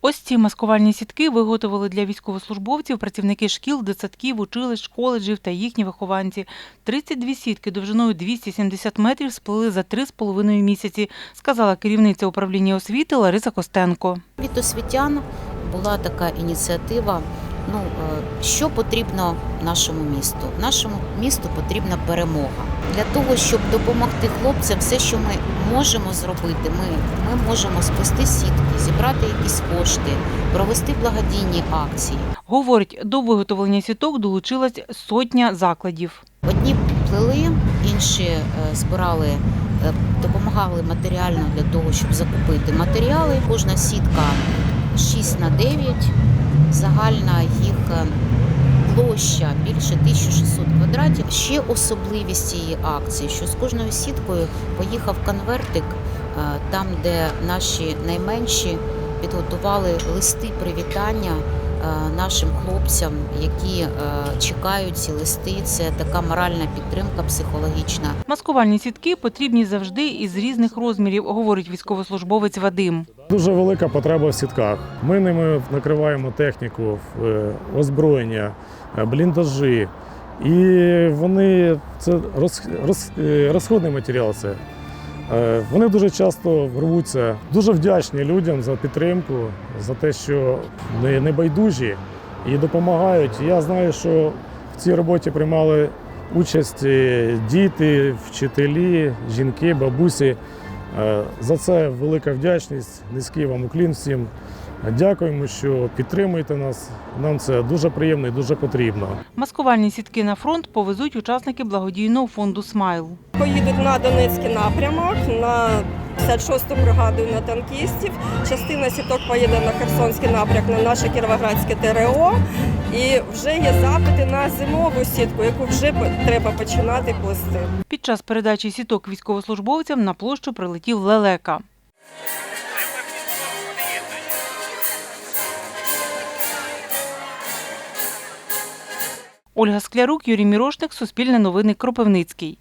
Ось ці маскувальні сітки виготовили для військовослужбовців працівники шкіл, дитсадків, училищ, коледжів та їхні вихованці. 32 сітки довжиною 270 метрів сплели за 3,5 місяці, сказала керівниця управління освіти Лариса Костенко. Від освітян була така ініціатива. Ну, е, що потрібно нашому місту? Нашому місту потрібна перемога. Для того, щоб допомогти хлопцям, все, що ми можемо зробити, ми, ми можемо сплести сітки, зібрати якісь кошти, провести благодійні акції. Говорить, до виготовлення сіток долучилась сотня закладів. Одні плели, інші е, збирали, е, допомагали матеріально для того, щоб закупити матеріали. Кожна сітка 6 на 9, загальна їх е, площа більше 1600 квадратів. Ще особливість цієї акції, що з кожною сіткою поїхав конвертик, е, там, де наші найменші підготували листи привітання нашим хлопцям, які е, чекають ці листи. Це така моральна підтримка психологічна. Маскувальні сітки потрібні завжди і з різних розмірів, говорить військовослужбовець Вадим. Дуже велика потреба в сітках. Ми ними накриваємо техніку, е, озброєння, е, бліндажі. І вони це роз, роз, е, розходний матеріал. Це. Е, Вони дуже часто рвуться. Дуже вдячні людям за підтримку, за те, що не, байдужі і допомагають. Я знаю, що в цій роботі приймали участь е, діти, вчителі, жінки, бабусі. Е, За це велика вдячність, низький вам уклін всім. Дякуємо, що підтримуєте нас. Нам це дуже приємно і дуже потрібно. Маскувальні сітки на фронт повезуть учасники благодійного фонду Смайл. Поїдуть на Донецький напрямок, на 56-ту бригаду на танкістів. Частина сіток поїде на Херсонський напрямок, на наше Кіровоградське ТРО. І вже є запити на зимову сітку, яку вже треба починати плести. Під час передачі сіток військовослужбовцям на площу прилетів лелека. Ольга Склярук, Юрій Мірошник, Суспільне новини, Кропивницький.